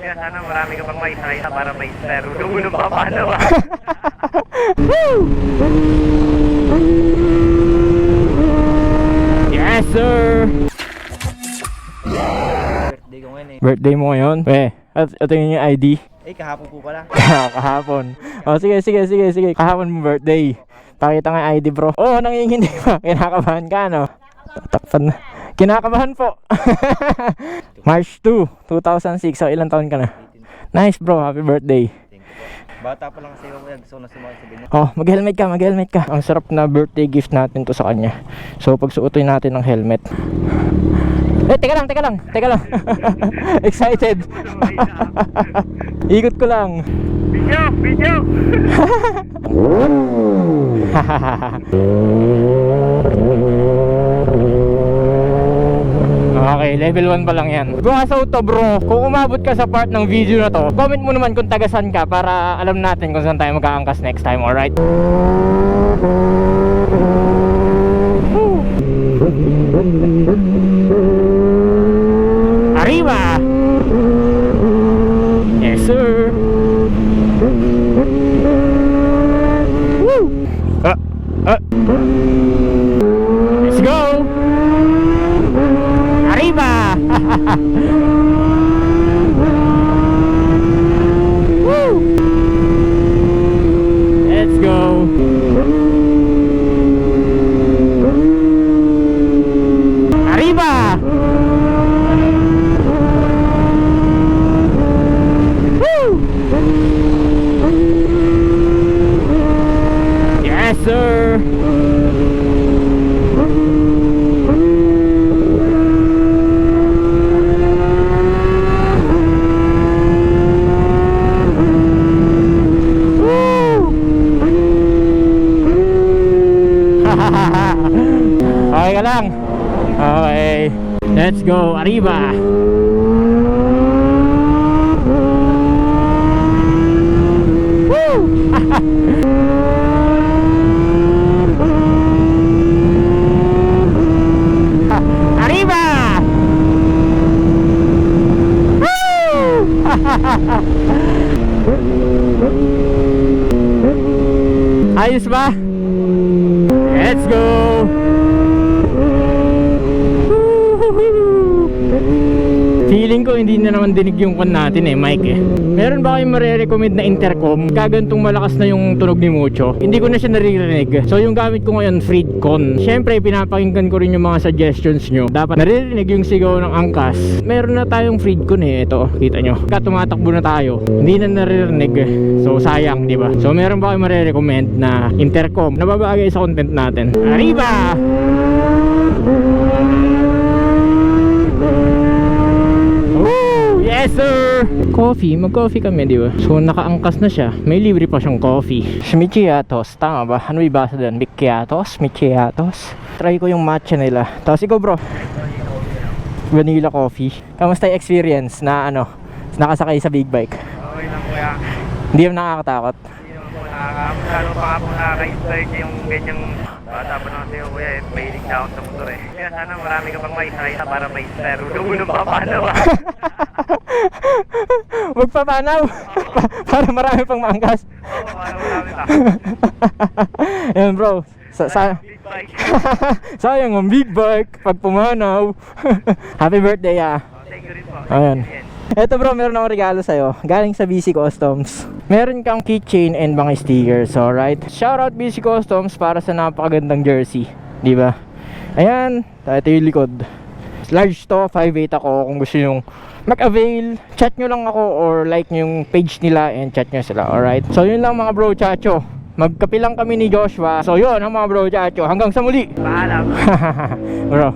Kaya sana marami ka pang maisakay para may spare. Huwag mo nang papalaw ah. Yes, sir! Birthday ko ngayon eh. Birthday mo ngayon? Eh, at ito yung ID. Eh, kahapon po pala. Kahapon. O, sige, sige, sige, sige. Kahapon mo birthday. Pakita nga ID, bro. Oo, oh, nanginginig pa. Kinakabahan ka, no? Tatakpan na. Kinakabahan po. March 2, 2006. So, ilang taon ka na? Nice, bro. Happy birthday. Bata pa lang kasi ako kaya gusto ko na sumakay sa ganyan. Oh, mag-helmet ka, mag-helmet ka. Ang sarap na birthday gift natin to sa kanya. So, pagsuotin natin ng helmet. Eh, teka lang, teka lang, teka lang. Excited. Ikot ko lang. Video! Video! okay, level 1 pa lang yan. Bukasaw to bro, kung umabot ka sa part ng video na to, comment mo naman kung tagasan ka para alam natin kung saan tayo magkaangkas next time, alright? Arriba! Yes sir! Woo! Ah, ah. Let's go! Arriba! Woo! Let's go! Arriba! Woo! Yes, sir! okay ka lang? Okay. Let's go. Arriba! Woo! Arriba! Woo! Ayos ba? Let's go! Feeling ko hindi na naman dinig yung kan natin eh, mic eh. Meron ba kayong marirecommend na intercom? Kagantong malakas na yung tunog ni Mucho. Hindi ko na siya naririnig. So yung gamit ko ngayon, Freedcon. Siyempre, pinapakinggan ko rin yung mga suggestions nyo. Dapat naririnig yung sigaw ng angkas. Meron na tayong Freedcon eh. Ito, kita nyo. Ka tumatakbo na tayo. Hindi na naririnig eh. So sayang, di ba? So meron ba kayong marirecommend na intercom na babagay sa content natin? Arriba! Woo! Yes sir! Coffee, mag-coffee kami di ba? So nakaangkas na siya, may libre pa siyang coffee Michiatos, tama ba? Ano ibasa doon? Michiatos? Michiatos? Try ko yung matcha nila Tapos ikaw bro Vanilla coffee Kamusta yung experience na ano? Nakasakay sa big bike? Okay lang kuya. Hindi mo nakakatakot? Hindi naman po nakaka- Lalo pa po nakaka-inspire niya yung ganyang bata pa naman sa'yo kuya. eh, Mahilig na ako sa motor eh. Kaya sana marami ka pang maisakay para may spare. Huwag mo nang papalaw ah. Magpapanaw! Pa- para marami pang maangkas Oo, para marami pa. Yan bro sa, sa. Sayang ang big bike pag pumanaw. Happy birthday ah. Thank you rin po. Ayan. Eto bro, meron akong regalo sa'yo. Galing sa BC Customs. Meron kang keychain and mga stickers, alright? Shoutout BC Customs para sa napakagandang jersey. Di ba? Ayan, ito yung likod. Large to, 5'8 ako kung gusto nyo mag-avail. Chat nyo lang ako or like nyo yung page nila and chat nyo sila, alright? So yun lang mga bro chacho. Magkapilang kami ni Joshua. So yun ang mga bro chacho. Hanggang sa muli. Paalam. bro,